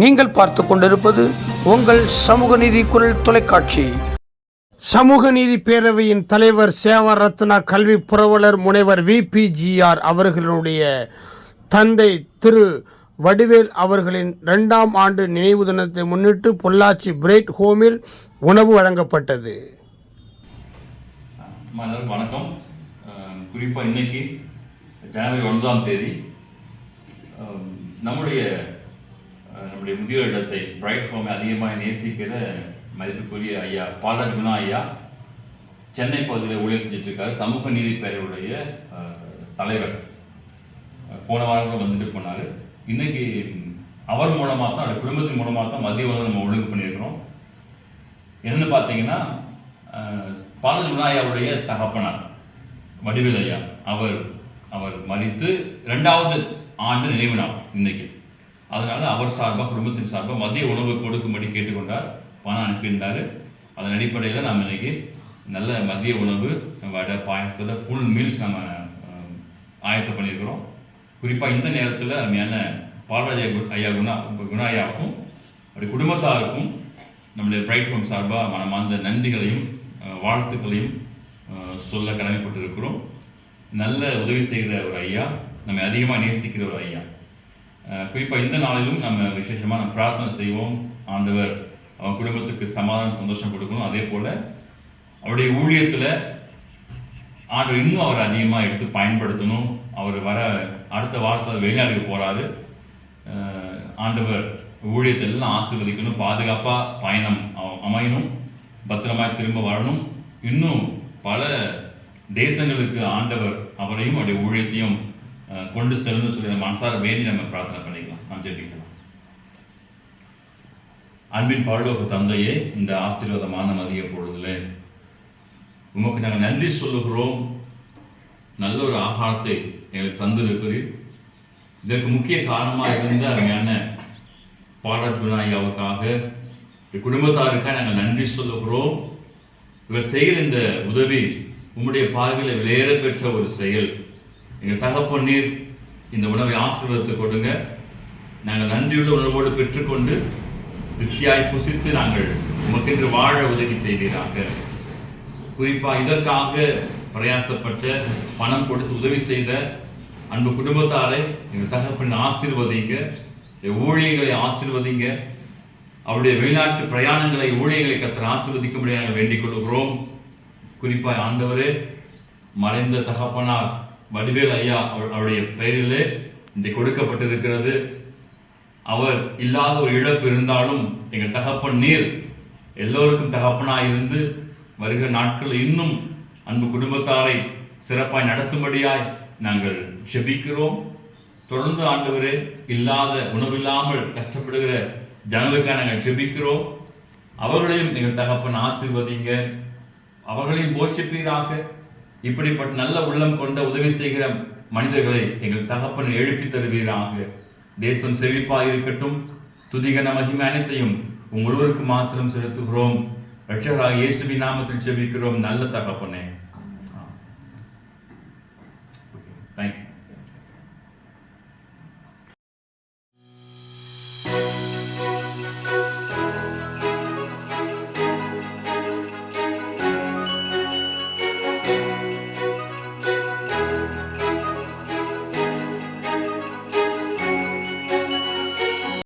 நீங்கள் பார்த்து கொண்டிருப்பது உங்கள் சமூக நீதி குரல் தொலைக்காட்சி. சமூக நீதி பேரவையின் தலைவர் சேவா ரத்னா கல்வி புரவலர் முனைவர் விபிஜிஆர் அவர்களுடைய தந்தை திரு. வடிவேல் அவர்களின் இரண்டாம் ஆண்டு நினைவு தினத்தை முன்னிட்டு பொள்ளாச்சி பிரைட் ஹோமில் உணவு வழங்கப்பட்டது. வணக்கம். அஹ் குறிப்பா இன்னைக்கு ஜனவரி ஒன்பதாம் தேதி நம்முடைய நம்முடைய முதியோர் இடத்தை பிரைட் ஹோமை அதிகமாக நேசிக்கிற மதிப்புக்குரிய ஐயா பாலராஜ் குணா ஐயா சென்னை பகுதியில் ஊழியர் செஞ்சிட்ருக்கார். சமூக நீதி பேரவையுடைய தலைவர். போன வாரம் கூட வந்துட்டு போனார். இன்றைக்கி அவர் மூலமாக தான் அவருடைய குடும்பத்தின் மூலமாக தான் மதிய உணவு நம்ம ஒழுங்கு பண்ணியிருக்கிறோம். என்னென்னு பார்த்தீங்கன்னா அஹ், பாலஜி விநாயகருடைய தகப்பனார் வடிவேல் ஐயா. அவர் அவர் மறித்து ரெண்டாவது ஆண்டு நினைவு நாள் அதனால் அவர் சார்பாக குடும்பத்தின் சார்பாக மதிய உணவு கொடுக்கும்படி கேட்டுக்கொண்டார். பணம் அனுப்பியிருந்தார். அதன் அடிப்படையில் நாம் இன்னைக்கு நல்ல மதிய உணவு வடை பாயசத்தோட ஃபுல் மீல்ஸ் நம்ம ஆயத்தம் பண்ணியிருக்கிறோம். குறிப்பாக இந்த நேரத்தில் அருமையான பால்ராஜ ஐயா குணா குணாயாவுக்கும் அவருடைய குடும்பத்தாருக்கும் நம்முடைய பிரைட் ஹோம் சார்பாக மனமார்ந்த நன்றிகளையும் வாழ்த்துக்களையும் சொல்ல கடமைப்பட்டிருக்கிறோம். நல்ல உதவி செய்கிற ஒரு ஐயா நம்மை அதிகமாக நேசிக்கிற ஒரு ஐயா. குறிப்பாக இந்த நாளிலும் நம்ம விசேஷமாக நம்ம பிரார்த்தனை செய்வோம். ஆண்டவர் அவன் குடும்பத்துக்கு சமாதானம் சந்தோஷம் கொடுக்கணும். அதே போல் அவருடைய ஊழியத்தில் ஆண்டவர் இன்னும் அவர் அதிகமாக எடுத்து பயன்படுத்தணும். அவர் வர அடுத்த வாரத்தில் வெளிநாட்டுக்கு போகிறாரு ஆண்டவர் ஊழியத்தை எல்லாம் ஆசிர்வதிக்கணும். பாதுகாப்பாக பயணம் அமையணும். பத்திரமாக திரும்ப வரணும். இன்னும் பல தேசங்களுக்கு ஆண்டவர் அவரையும் அவருடைய ஊழியத்தையும் கொண்டு செல்லணும்னு சொல்லி நம்ம மனசார வேண்டி நம்ம பிரார்த்தனை பண்ணிக்கலாம். நாம் ஜெபிக்கலாம். அன்பின் பரலோக தந்தையே இந்த ஆசீர்வாதமான மதிய பொழுதுல உமக்கு நாங்கள் நன்றி சொல்லுகிறோம். நல்ல ஒரு ஆகாரத்தை எங்களுக்கு தந்திருக்கிறீர். இதற்கு முக்கிய காரணமாக இருந்த அருமையான பாடஜுனாயாவுக்காக குடும்பத்தாருக்காக நாங்கள் நன்றி சொல்லுகிறோம். இவர் செய்கிற இந்த உதவி உம்முடைய பார்வையில் விலையேற பெற்ற ஒரு செயல். எங்கள் தகப்பன் நீர் இந்த உணவை ஆசீர்வாதத்தை கொடுங்க. நாங்கள் நன்றியுள்ள உணர்வோடு பெற்றுக்கொண்டு திருப்தியாய் புசித்து நாங்கள் உமக்கென்று வாழ உதவி செய்வீராக. குறிப்பாக இதற்காக பிரயாசப்பட்ட பணம் கொடுத்து உதவி செய்த அன்பு குடும்பத்தாரை எங்கள் தகப்பன் ஆசீர்வதிங்க. என் ஊழியர்களை ஆசீர்வதிங்க. அவருடைய வெளிநாட்டு பிரயாணங்களை ஊழியர்களை கத்திர ஆசீர்வதிக்கும்படியாக நாங்கள் வேண்டிக் கொள்கிறோம். குறிப்பாக ஆண்டவரே மறைந்த தகப்பனார் வடிவேல் ஐயா அவருடைய பெயரிலே இன்றை கொடுக்கப்பட்டிருக்கிறது. அவர் இல்லாத ஒரு இழப்பு இருந்தாலும் எங்கள் தகப்பன் நீர் எல்லோருக்கும் தகப்பனாக இருந்து வருகிற நாட்கள் இன்னும் அன்பு குடும்பத்தாரை சிறப்பாய் நடத்தும்படியாய் நாங்கள் ஜெபிக்கிறோம். தொடர்ந்து ஆண்டவரே இல்லாத உணவில்லாமல் கஷ்டப்படுகிற ஜனங்களுக்காக நாங்கள் ஜெபிக்கிறோம். அவர்களையும் எங்கள் தகப்பன் ஆசிர்வதிங்க. அவர்களையும் போஷிப்பீராக. இப்படிப்பட்ட நல்ல உள்ளம் கொண்ட உதவி செய்கிற மனிதர்களை எங்கள் தகப்பன் எழுப்பி தருவீராக. தேசம் செழிப்பாக இருக்கட்டும் துதிகன மகிமை அனைத்தையும் உங்கள் ஒருவருக்கு மாத்திரம் செலுத்துகிறோம். ரட்சகராக இயேசுவின் நாமத்தில் செவிக்கிறோம் நல்ல தகப்பனே.